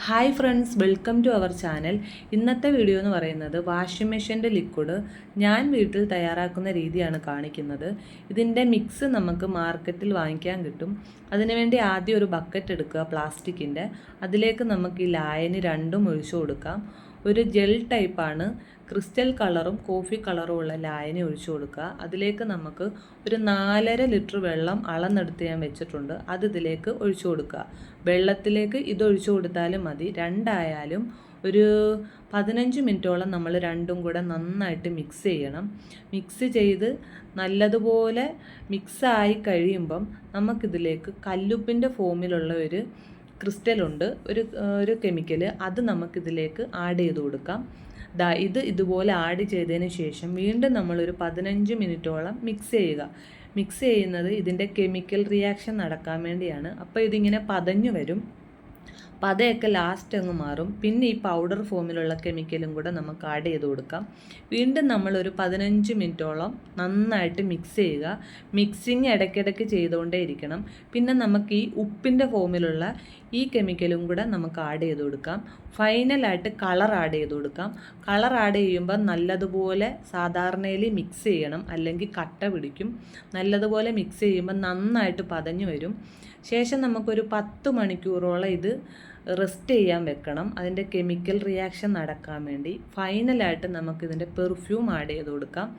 Hi friends welcome to our channel ഇന്നത്തെ video എന്ന് പറയുന്നത് വാഷിംഗ് മെഷീന്റെ ലിക്വിഡ് ഞാൻ വീട്ടിൽ തയ്യാറാക്കുന്ന രീതിയാണ് കാണിക്കുന്നത്. ഇതിന്റെ മിക്സ് നമുക്ക് മാർക്കറ്റിൽ വാങ്ങിക്കാൻ കിട്ടും. അതിനുവേണ്ടി ആദ്യം ഒരു ബക്കറ്റ് എടുക്കുക പ്ലാസ്റ്റിക്കിന്റെ അതിലേക്ക് നമുക്ക് ഈ ലായനി രണ്ടും ഒഴിച്ചു കൊടുക്കാം. ഒരു ജെൽ ടൈപ്പാണ് ക്രിസ്റ്റൽ കളറും കോഫി കളറും ഉള്ള ലായനി ഒഴിച്ചു കൊടുക്കുക. അതിലേക്ക് നമുക്ക് ഒരു നാലര ലിറ്റർ വെള്ളം അളന്നെടുത്ത് ഞാൻ വെച്ചിട്ടുണ്ട്. അത് ഇതിലേക്ക് ഒഴിച്ചു കൊടുക്കുക. വെള്ളത്തിലേക്ക് ഇത് ഒഴിച്ചു കൊടുത്താലും മതി. രണ്ടായാലും ഒരു പതിനഞ്ച് മിനിറ്റോളം നമ്മൾ രണ്ടും കൂടെ നന്നായിട്ട് മിക്സ് ചെയ്യണം. മിക്സ് ചെയ്ത് നല്ലതുപോലെ മിക്സായി കഴിയുമ്പം നമുക്കിതിലേക്ക് കല്ലുപ്പിന്റെ ഫോമിലുള്ള ഒരു ക്രിസ്റ്റലുണ്ട് ഒരു ഒരു കെമിക്കൽ അത് നമുക്കിതിലേക്ക് ആഡ് ചെയ്ത് കൊടുക്കാം. ദാ ഇത് ഇതുപോലെ ആഡ് ചെയ്തതിന് ശേഷം വീണ്ടും നമ്മളൊരു പതിനഞ്ച് മിനിറ്റോളം മിക്സ് ചെയ്യുക. മിക്സ് ചെയ്യുന്നത് ഇതിന്റെ കെമിക്കൽ റിയാക്ഷൻ നടക്കാൻ വേണ്ടിയാണ്. അപ്പോൾ ഇതിങ്ങനെ പതഞ്ഞു വരും. പതയൊക്കെ ലാസ്റ്റ് അങ്ങ് മാറും. പിന്നെ ഈ പൗഡർ ഫോമിലുള്ള കെമിക്കലും കൂടെ നമുക്ക് ആഡ് ചെയ്ത് കൊടുക്കാം. വീണ്ടും നമ്മളൊരു പതിനഞ്ച് മിനിറ്റോളം നന്നായിട്ട് മിക്സ് ചെയ്യുക. മിക്സിങ് ഇടയ്ക്കിടയ്ക്ക് ചെയ്തുകൊണ്ടേ ഇരിക്കണം. പിന്നെ നമുക്ക് ഈ ഉപ്പിന്റെ ഫോമിലുള്ള ഈ കെമിക്കലും കൂടെ നമുക്ക് ആഡ് ചെയ്ത് കൊടുക്കാം. ഫൈനലായിട്ട് കളർ ആഡ് ചെയ്ത് കൊടുക്കാം. കളർ ആഡ് ചെയ്യുമ്പോൾ നല്ലതുപോലെ സാധാരണയിൽ മിക്സ് ചെയ്യണം. അല്ലെങ്കിൽ കട്ട പിടിക്കും. നല്ലതുപോലെ മിക്സ് ചെയ്യുമ്പോൾ നന്നായിട്ട് പതഞ്ഞു വരും. ശേഷം നമുക്കൊരു പത്ത് മണിക്കൂറോളം ഇത് റെസ്റ്റ് ചെയ്യാൻ വെക്കണം. അതിന്റെ കെമിക്കൽ റിയാക്ഷൻ നടക്കാൻ വേണ്ടി. ഫൈനലായിട്ട് നമുക്കിതിന്റെ പെർഫ്യൂം ആഡ് ചെയ്ത് കൊടുക്കാം.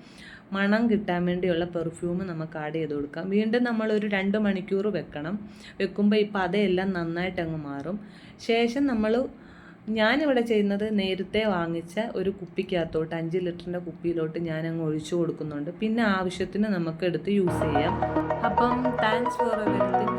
മണം കിട്ടാൻ വേണ്ടിയുള്ള പെർഫ്യൂം നമുക്ക് ആഡ് ചെയ്ത് കൊടുക്കാം. വീണ്ടും നമ്മളൊരു രണ്ട് മണിക്കൂർ വെക്കണം. വെക്കുമ്പോൾ ഈ അതെല്ലാം നന്നായിട്ട് അങ്ങ് മാറും. ശേഷം നമ്മൾ ഞാനിവിടെ ചെയ്യുന്നത് നേരത്തെ വാങ്ങിച്ച ഒരു കുപ്പിക്കകത്തോട്ട് അഞ്ച് ലിറ്ററിന്റെ കുപ്പിയിലോട്ട് ഞാൻ അങ്ങ് ഒഴിച്ചു കൊടുക്കുന്നുണ്ട്. പിന്നെ ആവശ്യത്തിന് നമുക്ക് എടുത്ത് യൂസ് ചെയ്യാം. അപ്പം താങ്ക്സ് ഫോർ അടുത്ത